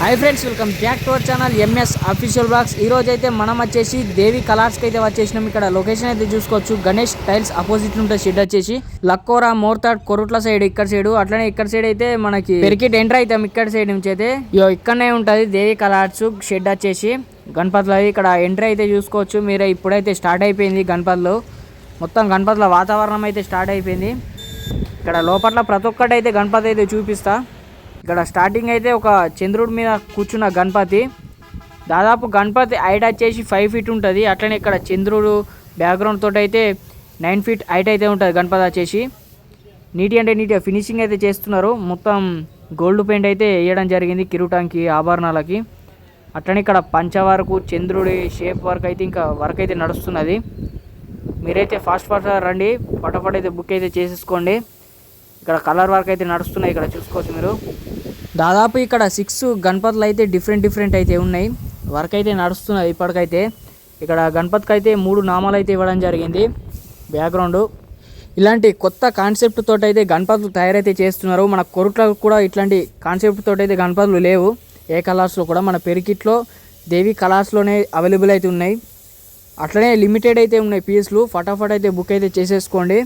Hi friends welcome back to our channel MS official blogs ఈ రోజు అయితే మనం వచ్చేసి దేవి కలర్స్కి అయితే వచ్చేసినాం. ఇక్కడ లొకేషన్ అయితే చూసుకోవచ్చు. గణేష్ టైల్స్ ఆపోజిట్ ఉంటుంది షెడ్ వచ్చేసి లక్కోరా మోర్తాడ్ కొరుట్ల సైడ్ ఇక్కడ సైడ్ అట్లనే ఇక్కడ సైడ్ అయితే మనకి పెరికిట్ ఎంటర్ అవుతాం ఇక్కడ సైడ్ నుంచి అయితే. ఇగో ఇక్కడనే ఉంటుంది దేవి కలర్స్ షెడ్ వచ్చేసి. గణపతిలో ఇక్కడ ఎంట్రీ అయితే చూసుకోవచ్చు. మీరు ఇప్పుడైతే స్టార్ట్ అయిపోయింది గణపతిలో. మొత్తం గణపతిలో వాతావరణం అయితే స్టార్ట్ అయిపోయింది. ఇక్కడ లోపల ప్రతి ఒక్కటి అయితే గణపతి అయితే చూపిస్తా. ఇక్కడ స్టార్టింగ్ అయితే ఒక చంద్రుడి మీద కూర్చున్న గణపతి. దాదాపు గణపతి హైట్ వచ్చేసి ఫైవ్ ఫీట్ ఉంటుంది. అట్లనే ఇక్కడ చంద్రుడు బ్యాక్గ్రౌండ్ తోటి అయితే నైన్ ఫీట్ హైట్ అయితే ఉంటుంది గణపతి వచ్చేసి. నీటి అంటే నీట్గా ఫినిషింగ్ అయితే చేస్తున్నారు. మొత్తం గోల్డ్ పెయింట్ అయితే వేయడం జరిగింది కిరీటానికి ఆభరణాలకి. అట్లనే ఇక్కడ పంచ వరకు చంద్రుడి షేప్ వర్క్ అయితే ఇంకా వర్క్ అయితే నడుస్తున్నది. మీరైతే ఫాస్ట్ ఫాస్ట్ రండి. ఫటాఫట్ అయితే బుక్ అయితే చేసేసుకోండి. ఇక్కడ కలర్ వర్క్ అయితే నడుస్తున్నాయి ఇక్కడ చూసుకోవచ్చు మీరు. దాదాపు ఇక్కడ సిక్స్ గణపతులు అయితే డిఫరెంట్ డిఫరెంట్ అయితే ఉన్నాయి. వర్క్ అయితే నడుస్తున్నాయి ఇప్పటికైతే. ఇక్కడ గణపతికి అయితే మూడు నామాలు అయితే ఇవ్వడం జరిగింది. బ్యాక్గ్రౌండ్ ఇలాంటి కొత్త కాన్సెప్ట్ తోటి అయితే గణపతులు తయారైతే చేస్తున్నారు. మన కొరుట్లకు కూడా ఇట్లాంటి కాన్సెప్ట్ తోటి అయితే గణపతులు లేవు. ఏ కలర్స్లో కూడా మన పెరికిట్లో దేవి కలర్స్లోనే అవైలబుల్ అయితే ఉన్నాయి. అట్లనే లిమిటెడ్ అయితే ఉన్నాయి. పీస్లు ఫటాఫట్ అయితే బుక్ అయితే చేసేసుకోండి.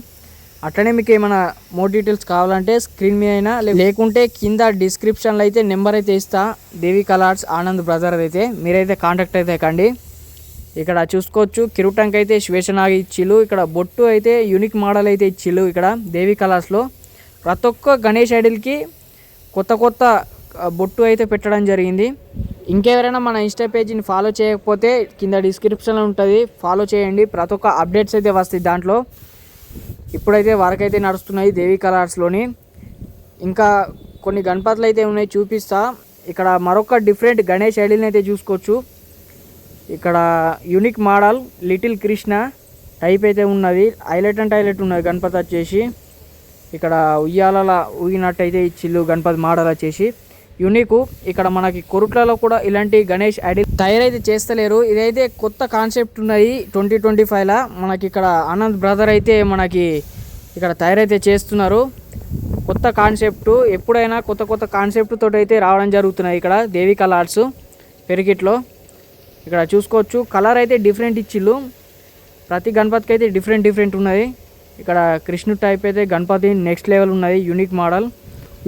అట్లనే మీకు ఏమైనా మోర్ డీటెయిల్స్ కావాలంటే స్క్రీన్ మీద అయినా లేకుంటే కింద డిస్క్రిప్షన్లో అయితే నెంబర్ అయితే ఇస్తా. దేవి కలర్స్ ఆనంద్ బ్రదర్ అయితే మీరైతే కాంటాక్ట్ అయితే కండి. ఇక్కడ చూసుకోవచ్చు. కిరుటంక్ అయితే శ్వేషనాగి ఇచ్చిళ్ళు. ఇక్కడ బొట్టు అయితే యూనిక్ మోడల్ అయితే ఇచ్చిళ్ళు ఇక్కడ దేవి కలర్స్లో ప్రతి ఒక్క గణేష్ ఐడిల్కి కొత్త కొత్త బొట్టు అయితే పెట్టడం జరిగింది. ఇంకెవరైనా మన ఇన్స్టా పేజీని ఫాలో చేయకపోతే కింద డిస్క్రిప్షన్లో ఉంటుంది. ఫాలో చేయండి. ప్రతి ఒక్క అప్డేట్స్ అయితే వస్తాయి దాంట్లో. ఇప్పుడైతే వరకైతే నడుస్తున్నాయి దేవి కలర్స్లోని. ఇంకా కొన్ని గణపతులు అయితే ఉన్నాయి చూపిస్తా. ఇక్కడ మరొక డిఫరెంట్ గణేష్ ఐడిల్ని అయితే చూసుకోవచ్చు. ఇక్కడ unique model little Krishna type అయితే ఉన్నది. హైలైట్ అండ్ హైలైట్ ఉన్నది గణపతి వచ్చేసి. ఇక్కడ ఉయ్యాల ఊగినట్టయితే ఇచ్చిల్లు గణపతి మోడల్ వచ్చేసి. యూనిక్. ఇక్కడ మనకి కొరుట్లలో కూడా ఇలాంటి గణేష్ ఐడిల్ తయారైతే చేస్తలేరు. ఇదైతే కొత్త కాన్సెప్ట్ ఉన్నది ట్వంటీ ట్వంటీ ఫైవ్లో. మనకి ఇక్కడ ఆనంద్ బ్రదర్ అయితే మనకి ఇక్కడ తయారైతే చేస్తున్నారు. కొత్త కాన్సెప్ట్ ఎప్పుడైనా కొత్త కొత్త కాన్సెప్ట్ తోటి అయితే రావడం జరుగుతున్నాయి ఇక్కడ దేవి కలర్స్ పెరిగిట్లో. ఇక్కడ చూసుకోవచ్చు కలర్ అయితే డిఫరెంట్ ఇచ్చిళ్ళు. ప్రతి గణపతికి అయితే డిఫరెంట్ డిఫరెంట్ ఉన్నది. ఇక్కడ కృష్ణుడు టైప్ అయితే గణపతి నెక్స్ట్ లెవెల్ ఉన్నది యూనిక్ మోడల్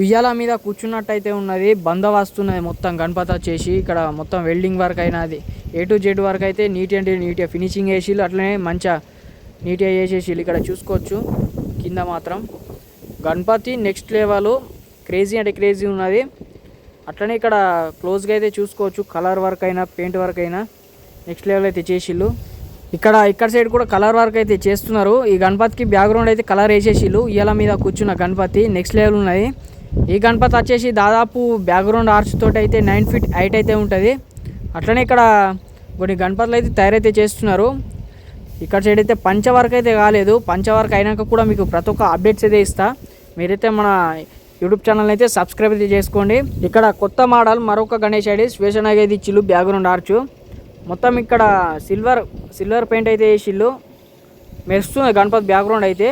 ఉయ్యాల మీద కూర్చున్నట్టయితే ఉన్నది బందోబస్తు మొత్తం గణపతి వచ్చేసి. ఇక్కడ మొత్తం వెల్డింగ్ వర్క్ అయినది ఏ టు జెడ్ వర్క్ అయితే నీట్ అండ్ నీట్గా ఫినిషింగ్ వేసిళ్ళు అట్లనే మంచిగా నీట్గా చేసేసిళ్ళు. ఇక్కడ చూసుకోవచ్చు. కింద మాత్రం. గణపతి నెక్స్ట్ లెవెల్ క్రేజీ అంటే క్రేజీ ఉన్నది. అట్లనే ఇక్కడ క్లోజ్గా అయితే చూసుకోవచ్చు. కలర్ వర్క్ అయినా పెయింట్ వర్క్ అయినా నెక్స్ట్ లెవెల్ అయితే చేసిళ్ళు. ఇక్కడ ఇక్కడ సైడ్ కూడా కలర్ వర్క్ అయితే చేస్తున్నారు. ఈ గణపతికి బ్యాక్గ్రౌండ్ అయితే కలర్ వేసేసిళ్ళు. ఇయ్యాల మీద కూర్చున్న గణపతి నెక్స్ట్ లెవెల్ ఉన్నది. ఈ గణపతి వచ్చేసి దాదాపు బ్యాక్గ్రౌండ్ ఆర్చ్ తోటి అయితే నైన్ ఫీట్ హైట్ అయితే ఉంటుంది. అట్లనే ఇక్కడ కొన్ని గణపతులు అయితే తయారైతే చేస్తున్నారు. ఇక్కడ సైడ్ అయితే పంచవర్క్ అయితే కాలేదు. పంచవర్క్ అయినాక కూడా మీకు ప్రతి ఒక్క అప్డేట్స్ అయితే ఇస్తా. మీరైతే మన యూట్యూబ్ ఛానల్ అయితే సబ్స్క్రైబ్ అయితే చేసుకోండి. ఇక్కడ కొత్త మోడల్ మరొక గణేష్ ఐడి స్వేషనాగ్ అయితే చిల్లు బ్యాక్గ్రౌండ్ ఆర్చు మొత్తం ఇక్కడ సిల్వర్ సిల్వర్ పెయింట్ అయితే వేసిల్లు మెరుస్తుంది గణపతి బ్యాక్గ్రౌండ్ అయితే.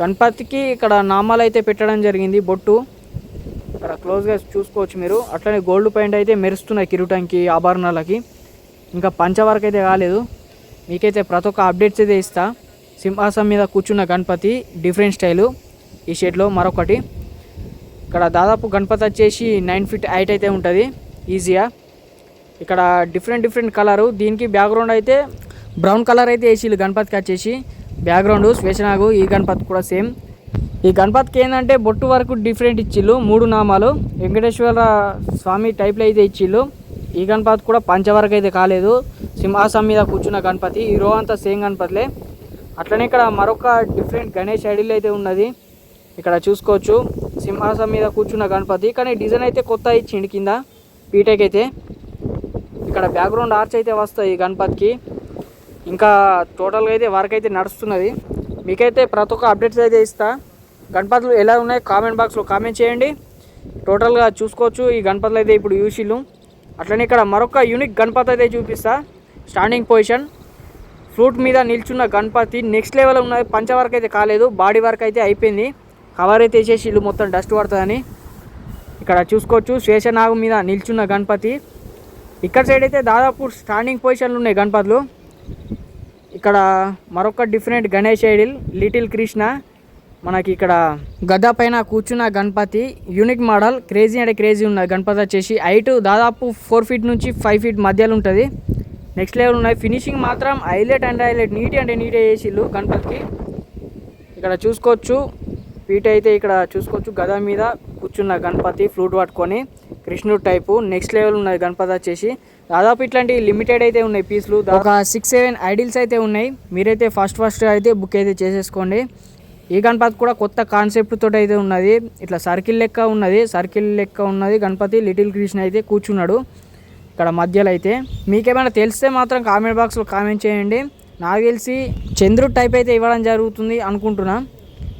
గణపతికి ఇక్కడ నామాలు అయితే పెట్టడం జరిగింది బొట్టు. ఇక్కడ క్లోజ్గా చూసుకోవచ్చు మీరు. అట్లనే గోల్డ్ పెయింట్ అయితే మెరుస్తున్నాయి కిరీటంకి ఆభరణాలకి. ఇంకా పంచవర్క్ అయితే కాలేదు. మీకైతే ప్రతి ఒక్క అప్డేట్స్ అయితే ఇస్తా. సింహాసం మీద కూర్చున్న గణపతి డిఫరెంట్ స్టైలు ఈ షేడ్లో మరొకటి. ఇక్కడ దాదాపు గణపతి వచ్చేసి నైన్ ఫీట్ హైట్ అయితే ఉంటుంది. ఈజీగా ఇక్కడ డిఫరెంట్ డిఫరెంట్ కలరు దీనికి బ్యాక్గ్రౌండ్ అయితే బ్రౌన్ కలర్ అయితే వేసిళ్ళు గణపతికి వచ్చేసి. బ్యాక్గ్రౌండ్ స్వేషనాగు ఈ గణపతి కూడా సేమ్ ఈ గణపతికి ఏంటంటే బొట్టు వరకు డిఫరెంట్ ఇచ్చిళ్ళు మూడు నామాలు. వెంకటేశ్వర స్వామి టైప్లో అయితే ఇచ్చిళ్ళు. ఈ గణపతి కూడా పంచవరకు అయితే కాలేదు. సింహాసం మీద కూర్చున్న గణపతి ఈ రో అంతా సేమ్ గణపతిలే. అట్లనే ఇక్కడ మరొక డిఫరెంట్ గణేష్ ఐడిల్ అయితే ఉన్నది. ఇక్కడ చూసుకోవచ్చు. సింహాసం మీద కూర్చున్న గణపతి కానీ డిజైన్ అయితే కొత్త ఇచ్చిండు కింద పీటెక్ అయితే ఇక్కడ బ్యాక్గ్రౌండ్ ఆర్చ్ అయితే వస్తాయి ఈ గణపతికి. ఇంకా టోటల్గా అయితే వర్క్ అయితే నడుస్తున్నది. మీకైతే ప్రతి ఒక్క అప్డేట్స్ అయితే ఇస్తా. గణపతులు ఎలా ఉన్నాయి కామెంట్ బాక్స్లో కామెంట్ చేయండి. టోటల్గా చూసుకోవచ్చు ఈ గణపతులు అయితే ఇప్పుడు యూషిలు అట్లనే ఇక్కడ మరొక యూనిక్ గణపతి అయితే చూపిస్తా. Standing position. ఫ్రూట్ మీద నిల్చున్న గణపతి నెక్స్ట్ లెవెల్ ఉన్నది పంచ వర్క్ అయితే కాలేదు బాడీ వర్క్ అయితే అయిపోయింది. కవర్ అయితే వేసేసి ఇల్లు మొత్తం డస్ట్ పడుతుందని ఇక్కడ చూసుకోవచ్చు. శేషనాగం మీద నిల్చున్న గణపతి. ఇక్కడ సైడ్ అయితే దాదాపు స్టాండింగ్ పొజిషన్లు ఉన్నాయి గణపతులు. ఇక్కడ మరొక different Ganesh idol little Krishna. మనకి ఇక్కడ గద్ద పైన కూర్చున్న గణపతి యూనిక్ మోడల్ క్రేజీ అంటే క్రేజీ ఉన్న గణపతి వచ్చేసి హైట్ దాదాపు ఫోర్ ఫీట్ నుంచి ఫైవ్ ఫీట్ మధ్యలో ఉంటుంది. నెక్స్ట్ లెవెల్ ఉన్నాయి. ఫినిషింగ్ మాత్రం హైలైట్ అండ్ హైలైట్ నీట్ అంటే నీట్ చేసిల్లు గణపతికి. ఇక్కడ చూసుకోవచ్చు. పీట అయితే ఇక్కడ చూసుకోవచ్చు. గద మీద కూర్చున్న గణపతి ఫ్లూట్ పట్టుకొని కృష్ణుడు టైపు. నెక్స్ట్ లెవెల్ ఉన్నది గణపతి వచ్చేసి. దాదాపు ఇట్లాంటి లిమిటెడ్ అయితే ఉన్నాయి పీసులు. ఒక సిక్స్ సెవెన్ ఐడిల్స్ అయితే ఉన్నాయి. మీరైతే ఫస్ట్ ఫస్ట్ అయితే బుక్ అయితే చేసేసుకోండి. ఈ గణపతి కూడా కొత్త కాన్సెప్ట్ తోటి అయితే ఉన్నది. ఇట్లా సర్కిల్ లెక్క ఉన్నది. సర్కిల్ లెక్క ఉన్నది గణపతి. లిటిల్ కృష్ణ అయితే కూర్చున్నాడు. ఇక్కడ మధ్యలో అయితే మీకేమైనా తెలిస్తే మాత్రం కామెంట్ బాక్స్లో కామెంట్ చేయండి. నాకు తెలిసి చంద్రుడు టైప్ అయితే ఇవ్వడం జరుగుతుంది అనుకుంటున్నా.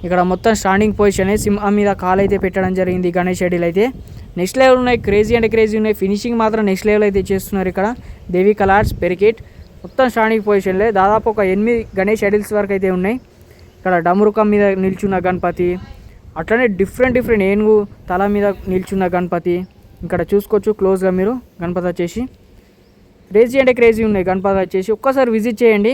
ఇక్కడ మొత్తం స్టాండింగ్ పొజిషన్ సింహం మీద కాల్ అయితే పెట్టడం జరిగింది గణేష్ షెడ్యూల్ అయితే. నెక్స్ట్ లెవెల్ ఉన్నాయి క్రేజీ అంటే క్రేజీ ఉన్నాయి. ఫినిషింగ్ మాత్రం నెక్స్ట్ లెవెల్ అయితే చేస్తున్నారు ఇక్కడ. దేవి కలార్స్ పెరికిట్ మొత్తం స్టాండింగ్ పొజిషన్లే దాదాపు ఒక ఎనిమిది గణేష్ షెడ్యూల్స్ వరకు అయితే ఉన్నాయి. ఇక్కడ డమరుకం మీద నిల్చున్న గణపతి అట్లనే డిఫరెంట్ డిఫరెంట్ ఏనుగు తల మీద నిల్చున్న గణపతి. ఇక్కడ చూసుకోవచ్చు క్లోజ్గా మీరు గణపతి వచ్చేసి. క్రేజీ అంటే క్రేజీ ఉన్నాయి గణపతి వచ్చేసి. ఒక్కసారి విజిట్ చేయండి.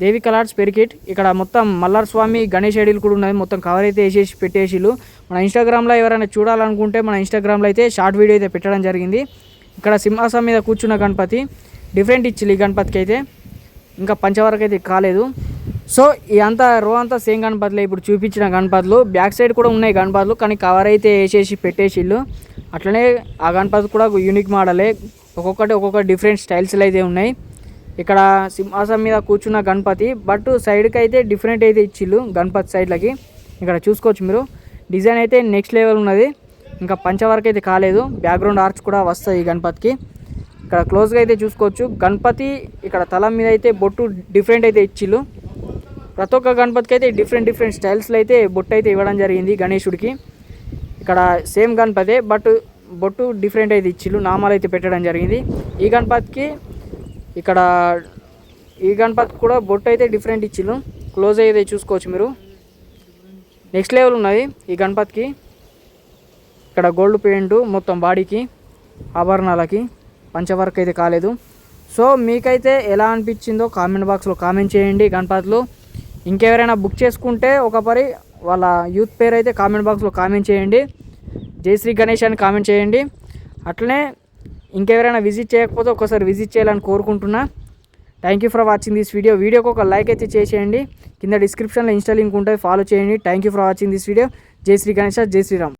దేవి కలార్స్ పెరికిట్ ఇక్కడ మొత్తం మల్లార్ స్వామి గణేష్ ఐడీలు కూడా ఉన్నాయి. మొత్తం కవర్ అయితే వేసేసి పెట్టేసిలు మన ఇన్స్టాగ్రామ్లో ఎవరైనా చూడాలనుకుంటే మన ఇన్స్టాగ్రామ్లో అయితే షార్ట్ వీడియో అయితే పెట్టడం జరిగింది. ఇక్కడ సింహాసం మీద కూర్చున్న గణపతి. డిఫరెంట్ ఇచ్చిల్లు ఈ గణపతికి అయితే. ఇంకా పంచవరకు అయితే కాలేదు. సో ఈ అంతా రో అంతా సేమ్ గణపతులే. ఇప్పుడు చూపించిన గణపతులు. బ్యాక్ సైడ్ కూడా ఉన్నాయి గణపతులు కానీ కవర్ అయితే వేసేసి పెట్టేసిళ్ళు. అట్లనే ఆ గణపతి కూడా యూనిక్ మోడలే ఒక్కొక్కటి ఒక్కొక్క డిఫరెంట్ స్టైల్స్లో అయితే ఉన్నాయి. ఇక్కడ సింహాసం మీద కూర్చున్న గణపతి బట్ సైడ్కి అయితే డిఫరెంట్ అయితే ఇచ్చిళ్ళు గణపతి సైడ్లకి ఇక్కడ చూసుకోవచ్చు మీరు. డిజైన్ అయితే నెక్స్ట్ లెవెల్ ఉన్నది. ఇంకా పంచవరకు అయితే కాలేదు. బ్యాక్గ్రౌండ్ ఆర్చ్ కూడా వస్తుంది ఈ గణపతికి. ఇక్కడ క్లోజ్గా అయితే చూసుకోవచ్చు. గణపతి ఇక్కడ తల మీద అయితే బొట్టు డిఫరెంట్ అయితే ఇచ్చిళ్ళు. ప్రతి ఒక్క గణపతికి అయితే డిఫరెంట్ డిఫరెంట్ స్టైల్స్లో అయితే బొట్టు అయితే ఇవ్వడం జరిగింది గణేశుడికి ఇక్కడ సేమ్ గణపతే బట్ బొట్టు డిఫరెంట్ అయితే ఇచ్చిళ్ళు నామాలు అయితే పెట్టడం జరిగింది. ఈ గణపతికి ఇక్కడ ఈ గణపతి కూడా బొట్టు అయితే డిఫరెంట్ ఇచ్చిళ్ళు. క్లోజ్ అయితే చూసుకోవచ్చు మీరు. నెక్స్ట్ లెవెల్ ఉన్నది ఈ గణపతికి. ఇక్కడ గోల్డ్ పెయింట్ మొత్తం బాడీకి ఆభరణాలకి పంచవర్క్ అయితే కాలేదు. సో మీకైతే ఎలా అనిపించిందో కామెంట్ బాక్స్లో కామెంట్ చేయండి గణపతులు. ఇంకెవరైనా బుక్ చేసుకుంటే ఒక పరి వాళ్ళ యూత్ పేరు అయితే కామెంట్ బాక్స్లో కామెంట్ చేయండి. జై శ్రీ గణేష్ అని కామెంట్ చేయండి. అట్లనే ఇంకెవరైనా విజిట్ చేయకపోతే ఒకసారి విజిట్ చేయాలని కోరుకుంటున్నా. Thank you for watching this video వీడియోకి ఒక లైక్ అయితే చేసేయండి. కింద డిస్క్రిప్షన్లో ఇన్స్టా లింక్ ఉంటుంది. ఫాలో చేయండి. Thank you for watching this video జై శ్రీ గణేష్ జై శ్రీరామ్.